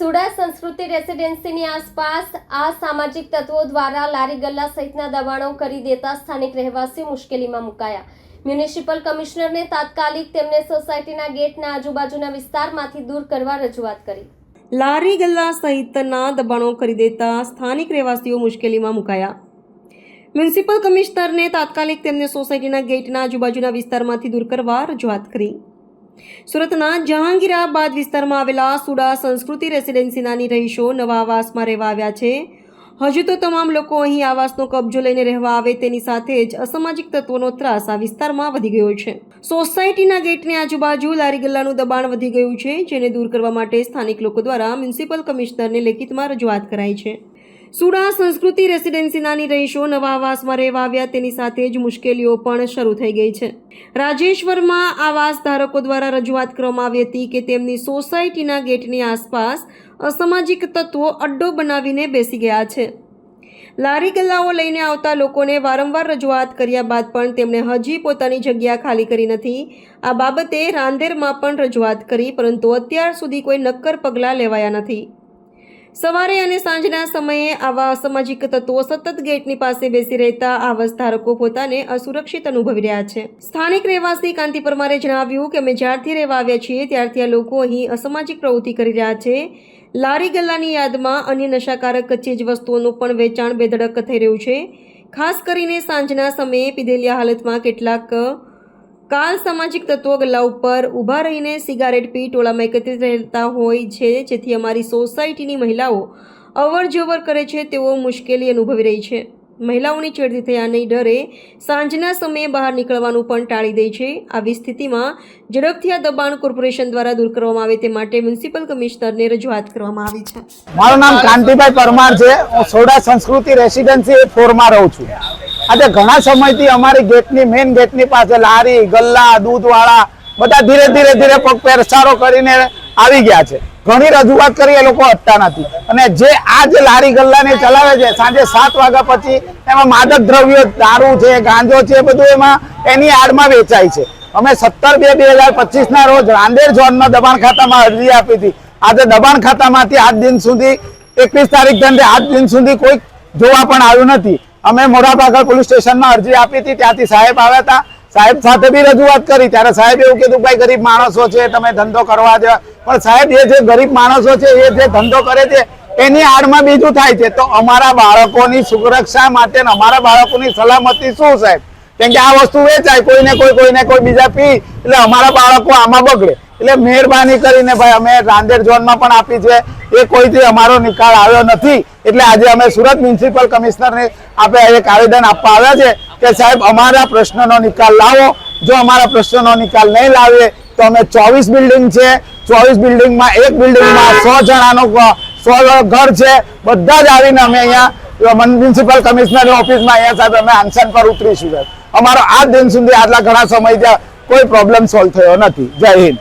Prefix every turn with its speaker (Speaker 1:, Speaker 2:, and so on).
Speaker 1: સુડા સંસ્કૃતિ રેસિડેન્સીની આસપાસ આ સામાજિક તત્વો દ્વારા લારી ગલ્લા સહિતના દબાણો કરી દેતા સ્થાનિક રહેવાસીઓ મુશ્કેલીમાં મુકાયા. મ્યુનિસિપલ કમિશનરને તાત્કાલિક તેમને સોસાયટીના ગેટના આજુબાજુના વિસ્તારમાંથી દૂર કરવા રજૂઆત કરી.
Speaker 2: લારી ગલ્લા સહિતના દબાણો કરી દેતા સ્થાનિક રહેવાસીઓ મુશ્કેલીમાં મુકાયા. મ્યુનિસિપલ કમિશનરને તાત્કાલિક તેમને સોસાયટીના ગેટના આજુબાજુના વિસ્તારમાંથી દૂર કરવા રજૂઆત કરી. સુરતના જહાંગીરાબાદ વિસ્તારમાં આવેલા સુડા સંસ્કૃતિ રેસિડેન્સીનાની રહીશો નવા આવાસમાં રહેવા આવ્યા છે. હજુ તો તમામ લોકો અહીં આવાસનો કબજો લઈને રહેવા આવે તેની સાથે જ અસામાજિક તત્વોનો ત્રાસ આ વિસ્તારમાં વધી ગયો છે. સોસાયટીના ગેટની આજુબાજુ લારી ગલ્લાનું દબાણ વધી ગયું છે, જેને દૂર કરવા માટે સ્થાનિક લોકો દ્વારા મ્યુનિસિપલ કમિશનરને લેખિતમાં રજૂઆત કરાઈ છે. સુડા સંસ્કૃતિ રેસિડેન્સીનાની રહીશો નવા આવાસમાં રહેવા આવ્યા, તેની સાથે જ મુશ્કેલીઓ પણ શરૂ થઈ ગઈ છે. રાજેશ્વરમાં આવાસ ધારકો દ્વારા રજૂઆત કરવામાં આવી હતી કે તેમની સોસાયટીના ગેટની આસપાસ અસામાજિક તત્વો અડ્ડો બનાવીને બેસી ગયા છે. લારી ગલ્લાઓ લઈને આવતા લોકોને વારંવાર રજૂઆત કર્યા બાદ પણ તેમણે હજી પોતાની જગ્યા ખાલી કરી નથી. આ બાબતે રાંદેરમાં પણ રજૂઆત કરી, પરંતુ અત્યાર સુધી કોઈ નક્કર પગલાં લેવાયા નથી. સવારે અને સાંજના સમયે આવા અસામાજિક તત્વો સતત ગેટની પાસે બેસી રહેતા આવાસ ધારકો પોતાને અસુરક્ષિત અનુભવી રહ્યા છે. સ્થાનિક રહેવાસી કાંતિ પરમારે જણાવ્યું કે, અમે જ્યારથી રહેવા આવ્યા છીએ, ત્યારથી આ લોકો અહીં અસામાજિક પ્રવૃત્તિ કરી રહ્યા છે. લારી ગલ્લાની યાદમાં અન્ય નશાકારક ચીજ વસ્તુઓનું પણ વેચાણ બેધડક થઈ રહ્યું છે. ખાસ કરીને સાંજના સમયે પીધેલિયા હાલતમાં કેટલાક કાલ સામાજિક તત્વો ગલ્લા ઉપર ઊભા રહીને સિગારેટ પી ટોળામાં એકત્રિત રહેતા હોય છે જેથી અમારી સોસાયટીની મહિલાઓ અવર જવર કરે છે તેઓ મુશ્કેલી અનુભવી રહી છે. મહિલાઓની છેડતી થયાની ડરે સાંજના સમયે બહાર નીકળવાનું પણ ટાળી દે છે. આવી સ્થિતિમાં ઝડપથી આ દબાણ કોર્પોરેશન દ્વારા દૂર કરવામાં આવે તે માટે મ્યુનિસિપલ કમિશનરને રજૂઆત કરવામાં આવી છે.
Speaker 3: મારું નામ કાંતિભાઈ પરમાર છે. હું સોડા સંસ્કૃતિ રેસિડેન્સી ફોરમાં રહું છું. આજે ઘણા સમયથી અમારી ગેટની મેઇન ગેટની પાસે લારી, ગલ્લા, દૂધવાળા, બધા ધીરે ધીરે ધીરે પગ પેરસારો કરીને આવી ગયા છે. ઘણી રજૂઆત કરી, એ લોકો હટતા નથી. અને જે આ જે લારી ગલ્લાને ચલાવે છે, સાંજે સાત વાગ્યા પછી એમાં માદક દ્રવ્યો, દારૂ છે, ગાંજો છે બધું એમાં એની આડમાં વેચાય છે. અમે સત્તર બે બે હજાર પચીસ ના રોજ રાંદેર ઝોનમાં દબાણ ખાતામાં અરજી આપી હતી. આજે દબાણ ખાતામાંથી આજ દિન સુધી એકવીસ તારીખ દંડે આજ દિન સુધી કોઈ જોવા પણ આવ્યું નથી. અમે મોરાભાગળ પોલીસ સ્ટેશનમાં અરજી આપી હતી. ત્યાંથી સાહેબ આવ્યા હતા. સાહેબ સાથે બી રજૂઆત કરી. ત્યારે સાહેબ એવું કીધું ભાઈ ગરીબ માણસો છે, તમે ધંધો કરવા દો પણ સાહેબ, એ જે ગરીબ માણસો છે, એ જે ધંધો કરે છે, એની આડમાં બીજું થાય છે. તો અમારા બાળકોની સુરક્ષા માટે અમારા બાળકોની સલામતી શું, સાહેબ? કેમ કે આ વસ્તુ વેચાય. કોઈને કોઈ કોઈને કોઈ બીજા પી. એટલે અમારા બાળકો આમાં બગડે. એટલે મહેરબાની કરીને ભાઈ, અમે રાંદેર ઝોનમાં પણ આપી છે. એ કોઈથી અમારો નિકાલ આવ્યો નથી. એટલે આજે અમે સુરત મ્યુનિસિપલ કમિશનરને આપણે એક આવેદન આપવા આવ્યા છે કે સાહેબ, અમારા પ્રશ્નનો નિકાલ લાવો. જો અમારા પ્રશ્નનો નિકાલ નહીં લાવીએ તો અમે ચોવીસ બિલ્ડિંગ છે. ચોવીસ બિલ્ડિંગમાં એક બિલ્ડિંગમાં સો જણાનો સો ઘર છે. બધા જ આવીને અમે અહીંયા મ્યુનિસિપલ કમિશનરની ઓફિસમાં અહીંયા સાહેબ અમે આન્સન પર ઉતરીશું, સાહેબ. અમારો આ દિન સુધી આટલા ઘણા સમય ત્યાં કોઈ પ્રોબ્લેમ સોલ્વ થયો નથી. જય હિન્દ.